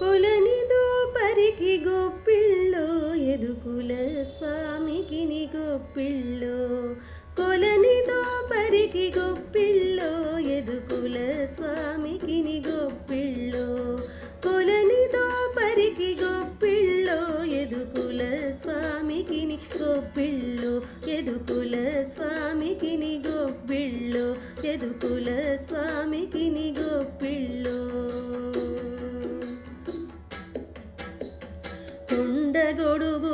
కొలనిదో పరికి గొప్పిళ్ళో ఎదుకుల స్వామికి ని గొప్పిళ్ళో. కొలనిదో పరికి గొప్పిళ్ళో ఎదుకుల స్వామికి ని గొప్పిళ్ళో. కొలనిదో పరికి గొప్పిళ్ళో ఎదుకుల స్వామికి ని గొప్పిళ్ళో. ఎదుకుల స్వామికి ని గొప్పిళ్ళో ఎదుకుల స్వామికి ని గొప్పిళ్ళో.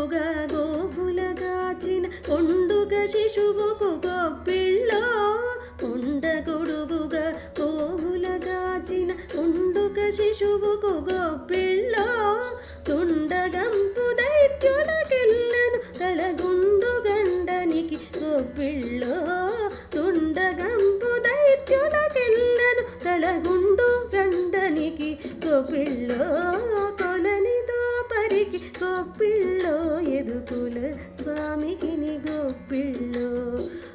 కొండగొడుగుగా గోపులగాచిన కొండుగ శిశువుకు గొప్పిళ్ళో. కొండగొడుగుగా గోపులగాచిన కొండుగ శిశువుకు గొప్పిళ్ళో. తుండగంపు దైత్యులకెళ్ళను తలగుండు గండనికి గొప్పిళ్ళో. తుండగంపు దైత్యులకెళ్ళను తలగుండు గండనికి గొప్పిళ్ళో. స్వామికి గొప్పిళ్ళో ఎదుకుల స్వామికి ని గొప్పిళ్ళో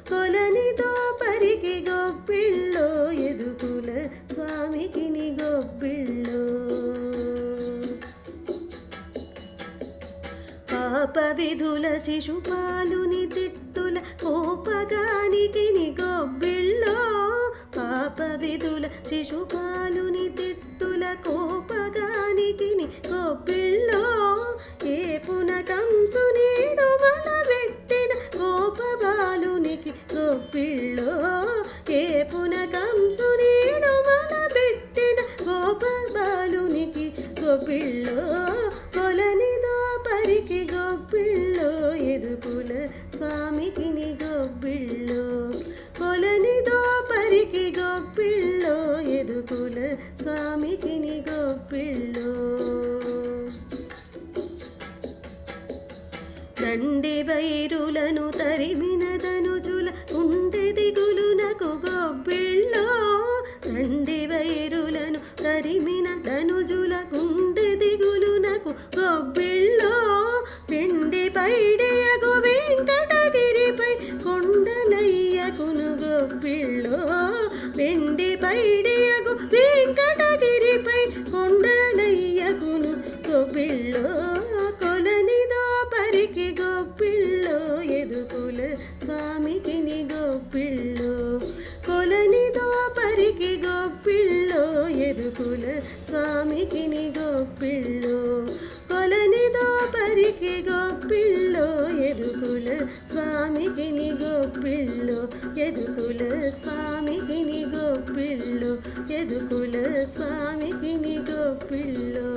కొలనిదో పరికి గొప్పిళ్ళో ఎదుకుల స్వామికి ని గొప్పిళ్ళో పాప విధుల శిశుపాలుని తిట్టుల కోపగానికి ని గొబ్బిళ్ళో పాప విధుల శిశుపాలుని తిట్టుల కోపగానికి ని పిల్లకి గొబ్బిళ్ళో ఏ పున కంసు నీడు పెట్టిన గోపబాలునికి గొబ్బిళ్ళో కొలనిదో పరికి గొప్పిళ్ళో. ఎదుపుల స్వామికి నీ గొప్పిళ్ళో. కొలని పరికి గొప్పిళ్ళో. ఎదుకుల స్వామికి నీ గొప్పిళ్ళో. దండి వైరులను తరిమినదను ధనుజుల ఉండే దిగులునకు గొబ్బిళ్ళో దండి వైరులను తరిమిన ధనుజుల గుండె దిగులునకు గొబ్బిళ్ళో పిండి పైడియగు వెంకటగిరిపై కొండలయ్యకును గొబ్బిళ్ళో పిండి పైడి గొప్పిళ్ళో ఎదుకుల స్వామికి ని గొప్పిళ్ళో కొలనిదో పరికి గొప్పిళ్ళో ఎదుకుల స్వామికి ని గొప్పిళ్ళో కొలనిదో పరికి గొప్పిళ్ళో ఎదుకుల స్వామికి ని గొప్పిళ్ళో ఎదుకుల స్వామికి ని గొప్పిళ్ళో ఎదుకుల స్వామికి ని గొప్పిళ్ళో